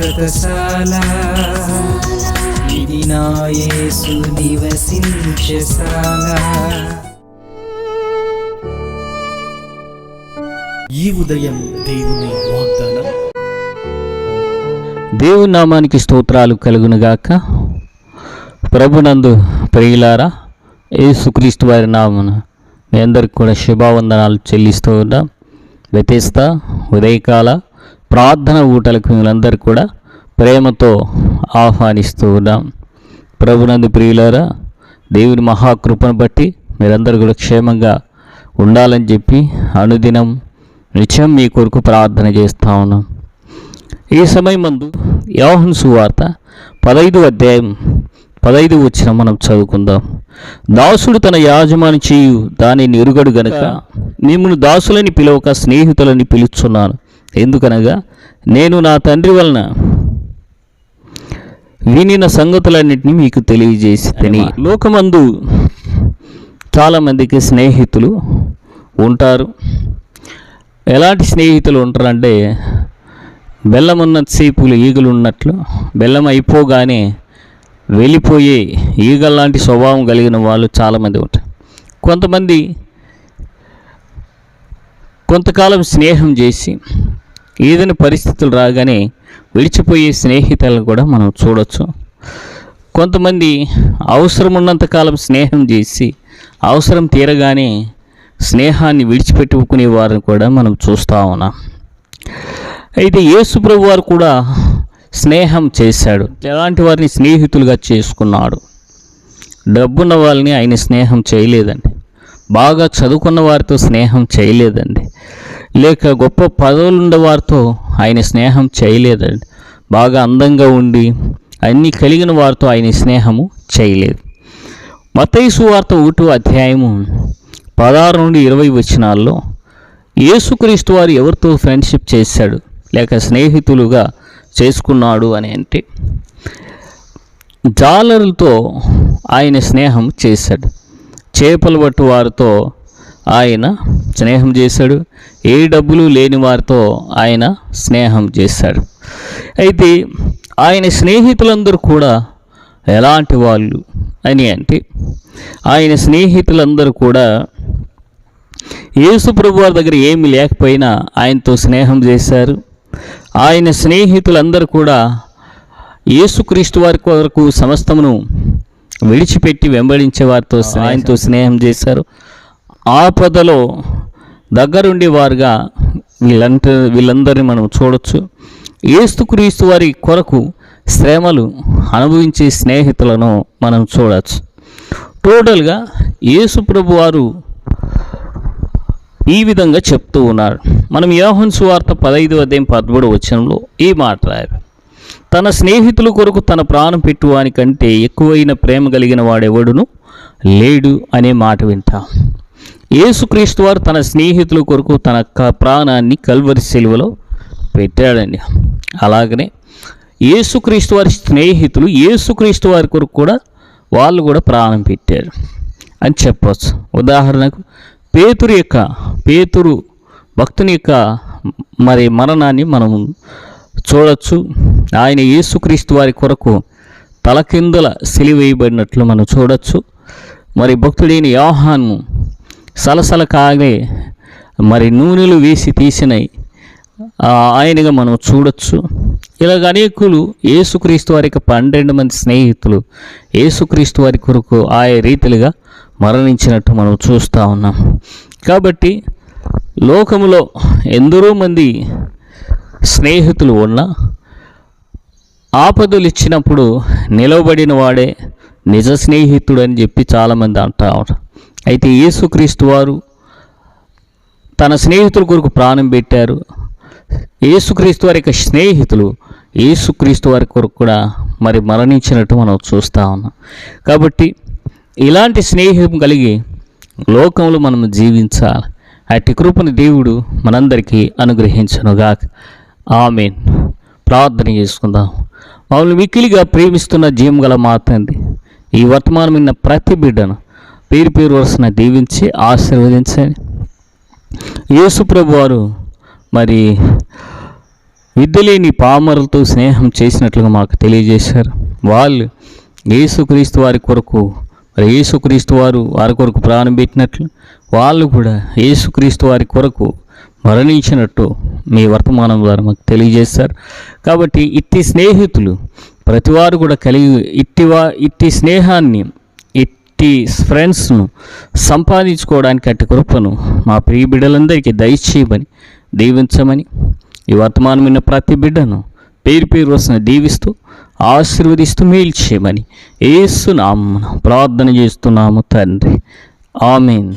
శాశ్వతశాల ఇది నా యేసు నివసించశాల ఈ ఉదయం దేవుని వాగ్దానం. దేవుని నామానికి స్తోత్రాలు కలుగునుగాక. ప్రభునందు ప్రియులారా యేసుక్రీస్తు వారి నామన మీ అందరికి కూడా శుభావందనాలు చెల్లిస్తూ ఉన్నాం. వ్యతిస్త ఉదయకాల ప్రార్థన ఊటలకు మిమ్మల్ందరూ కూడా ప్రేమతో ఆహ్వానిస్తూ ఉన్నాం. ప్రభునందు ప్రియులారా దేవుని మహాకృపను బట్టి మీరందరూ కూడా క్షేమంగా ఉండాలని చెప్పి అనుదినం నిత్యం మీ కొరకు ప్రార్థన చేస్తూ ఉన్నాం. ఈ సమయం ముందు యోహన్ సువార్త పదైదు అధ్యాయం పదైదు వచ్చిన మనం చదువుకుందాం. దాసుడు తన యాజమాని చేయు దానిని ఎరుగడు గనుక మిమ్మల్ని దాసులని పిలవక స్నేహితులని పిలుచున్నాను. ఎందుకనగా నేను నా తండ్రి వలన వినిన సంగతులన్నింటినీ మీకు తెలియజేసి తిని లోకమందు చాలామందికి స్నేహితులు ఉంటారు. ఎలాంటి స్నేహితులు ఉంటారంటే బెల్లం ఉన్నంతసేపులు ఈగలు ఉన్నట్లు బెల్లం అయిపోగానే వెళ్ళిపోయే ఈగల లాంటి స్వభావం కలిగిన వాళ్ళు చాలామంది ఉంటారు. కొంతమంది కొంతకాలం స్నేహం చేసి ఏదైనా పరిస్థితులు రాగానే విడిచిపోయే స్నేహితులను కూడా మనం చూడొచ్చు. కొంతమంది అవసరం ఉన్నంతకాలం స్నేహం చేసి అవసరం తీరగానే స్నేహాన్ని విడిచిపెట్టుకునే వారిని కూడా మనం చూస్తూ ఉన్నాం. అయితే యేసుప్రభు వారు కూడా స్నేహం చేశాడు. ఎలాంటి వారిని స్నేహితులుగా చేసుకున్నాడు? డబ్బున్న వాళ్ళని ఆయన స్నేహం చేయలేదండి. బాగా చదువుకున్న వారితో స్నేహం చేయలేదండి. లేక గొప్ప పదవులుండే వారితో ఆయన స్నేహం చేయలేదండి. బాగా అందంగా ఉండి అన్నీ కలిగిన వారితో ఆయన స్నేహము చేయలేదు. మతైసు వార్త ఊటు అధ్యాయము పదహారు నుండి ఇరవై వచనాల్లో యేసుక్రీస్తు వారు ఎవరితో ఫ్రెండ్షిప్ చేశాడు? లేక స్నేహితులుగా చేసుకున్నాడు అని అంటే జాలరులతో ఆయన స్నేహం చేశాడు. చేపలు పట్టు వారితో ఆయన స్నేహం చేశాడు. ఏ డబ్బులు లేని వారితో ఆయన స్నేహం చేశాడు. అయితే ఆయన స్నేహితులందరూ కూడా ఎలాంటి వాళ్ళు అని అంటే ఆయన స్నేహితులందరూ కూడా యేసు ప్రభు వారి దగ్గర ఏమి లేకపోయినా ఆయనతో స్నేహం చేశారు. ఆయన స్నేహితులందరూ కూడా యేసుక్రీస్తు వారి కొరకు సమస్తమును విడిచిపెట్టి వెంబడించే వారితో ఆయనతో స్నేహం చేశారు. ఆపదలో దగ్గరుండి వారుగా వీళ్ళంట వీళ్ళందరినీ మనం చూడొచ్చు. ఏస్తుక్రీస్తు వారి కొరకు శ్రమలు అనుభవించే స్నేహితులను మనం చూడవచ్చు టోటల్గా యేసు ప్రభు వారు ఈ విధంగా చెప్తూ ఉన్నారు. మనం యోహన్ సువార్త పదైదు అధ్యాయం పదమూడు వచనంలో ఈ మాట రాయారు. తన స్నేహితుల కొరకు తన ప్రాణం పెట్టువాని కంటే ఎక్కువైన ప్రేమ కలిగిన వాడెవడును? లేడు అనే మాట వింటాం. యేసుక్రీస్తు వారు తన స్నేహితుల కొరకు తన క- ప్రాణాన్ని కల్వరి సెలువలో పెట్టాడండి. అలాగనే యేసుక్రీస్తు వారి స్నేహితులు యేసుక్రీస్తు వారి కొరకు కూడా వాళ్ళు కూడా ప్రాణం పెట్టారు అని చెప్పవచ్చు ఉదాహరణకు పేతురు యొక్క పేతురు భక్తుని యొక్క మరి మరణాన్ని మనం చూడొచ్చు. ఆయన యేసుక్రీస్తు వారి కొరకు తలకిందుల సిలివేయబడినట్లు మనం చూడొచ్చు. మరి భక్తుడైన యోహాను సలసల కాగే మరి నూనెలు వేసి తీసినవి ఆయనగా మనం చూడొచ్చు. ఇలాగ అనేకులు ఏసుక్రీస్తు వారికి పన్నెండు మంది స్నేహితులు ఏసుక్రీస్తు వారి కొరకు ఆయా రీతిలుగా మరణించినట్టు మనం చూస్తూ ఉన్నాం. కాబట్టి లోకములో ఎందరో మంది స్నేహితులు ఉన్నా ఆపదలు ఇచ్చినప్పుడు నిలవబడిన వాడే నిజ స్నేహితుడు అని చెప్పి చాలామంది అంటారు అయితే యేసుక్రీస్తు వారు తన స్నేహితుల కొరకు ప్రాణం పెట్టారు. యేసుక్రీస్తు వారి యొక్క స్నేహితులు యేసుక్రీస్తు వారి కొరకు కూడా మరి మరణించినట్టు మనం చూస్తూ ఉన్నాం. కాబట్టి ఇలాంటి స్నేహం కలిగి లోకంలో మనం జీవించాలి. అట్టి కృపను దేవుడు మనందరికీ అనుగ్రహించనుగాక. ఆమెన్. ప్రార్థన చేసుకుందాం. మమ్మల్ని మిక్కిలిగా ప్రేమిస్తున్న జీవం గల మాతంది ఈ వర్తమానం విన్న ప్రతి బిడ్డను పేరు పేరు వరుసన దీవించి ఆశీర్వదించండి. యేసుప్రభు వారు మరి విద్య లేని పామరులతో స్నేహం చేసినట్లుగా మాకు తెలియజేశారు. వాళ్ళు యేసుక్రీస్తు వారి కొరకు మరి యేసుక్రీస్తు వారు వారి కొరకు ప్రాణం పెట్టినట్లు వాళ్ళు కూడా యేసుక్రీస్తు వారి కొరకు మరణించినట్టు మీ వర్తమానం ద్వారా మాకు తెలియజేస్తారు కాబట్టి ఇట్టి స్నేహితులు ప్రతివారు కూడా కలిగి ఇట్టివా ఇట్టి స్నేహాన్ని ఇట్టి ఫ్రెండ్స్ను సంపాదించుకోవడానికి అట్టి కృపను మా ప్రియ బిడ్డలందరికీ దయచేయమని దీవించమని ఈ వర్తమానం విన్న ప్రతి బిడ్డను పేరు పేరు వస్తున్న దీవిస్తూ ఆశీర్వదిస్తూ మేలు చేయమని ప్రార్థన చేస్తున్నాము తండ్రి. ఆమెన్.